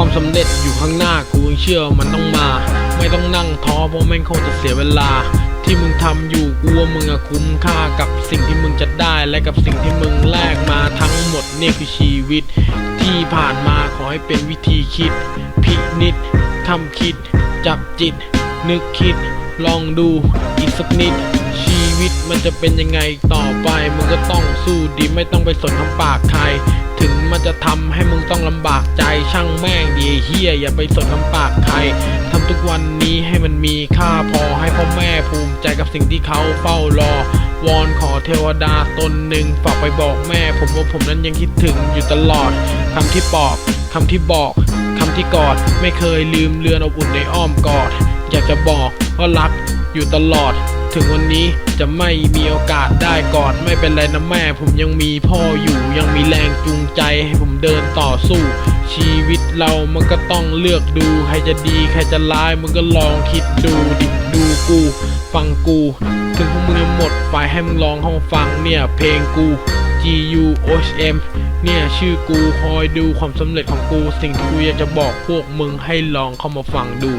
ความสำเร็จอยู่ข้างหน้ากูยังเชื่อมันต้องมา ไม่ต้องนั่งท้อเพราะแม่งคงจะเสียเวลา ที่มึงทำอยู่กูว่ามึงอะคุ้มค่ากับสิ่งที่มึงจะได้และกับสิ่งที่มึงแลกมาทั้งหมดเนี่ยคือชีวิต ที่ผ่านมาขอให้เป็นวิธีคิด พินิจทำคิด จับจิต นึกคิด ลองดูอีกสักนิดชีวิตมันจะเป็นยังไงต่อไปมึงก็ต้องสู้ดีไม่ต้องไปสนคำปากใคร ถึง ลำบากใจช่างแม่งดีเฮียอย่าไปสนคำปากใครทำทุกวันนี้ให้มันมีค่าพอให้พ่อแม่ภูมิใจกับสิ่งที่เขาเฝ้ารอ วอนขอเทวดาตนหนึ่งฝากไปบอกแม่ ผมว่าผมนั้นยังคิดถึงอยู่ตลอดคำที่ปอบคำที่บอกคำที่กอด ไม่เคยลืมเรือนอบอุ่นในอ้อมกอด อยากจะบอกว่ารักอยู่ตลอด ถึงวันนี้จะไม่มีโอกาสได้กอดไม่เป็นไรนะแม่ ผมยังมีพ่ออยู่ยังมีแรงจูงใจให้ผมเดินต่อสู้ ชีวิตเรามันก็ต้องเลือกดู ใครจะดีใครจะร้ายมึงก็ลองคิดดูดิดูกูฟังกูถึงพวกมึงหมดไฟให้มึงลองเข้ามาฟังเนี่ยเพลงกู G U O H M เนี่ยชื่อกูคอยดูความสำเร็จของกู สิ่งที่กูอยากจะบอกพวกมึงให้ลองเข้ามาฟังดู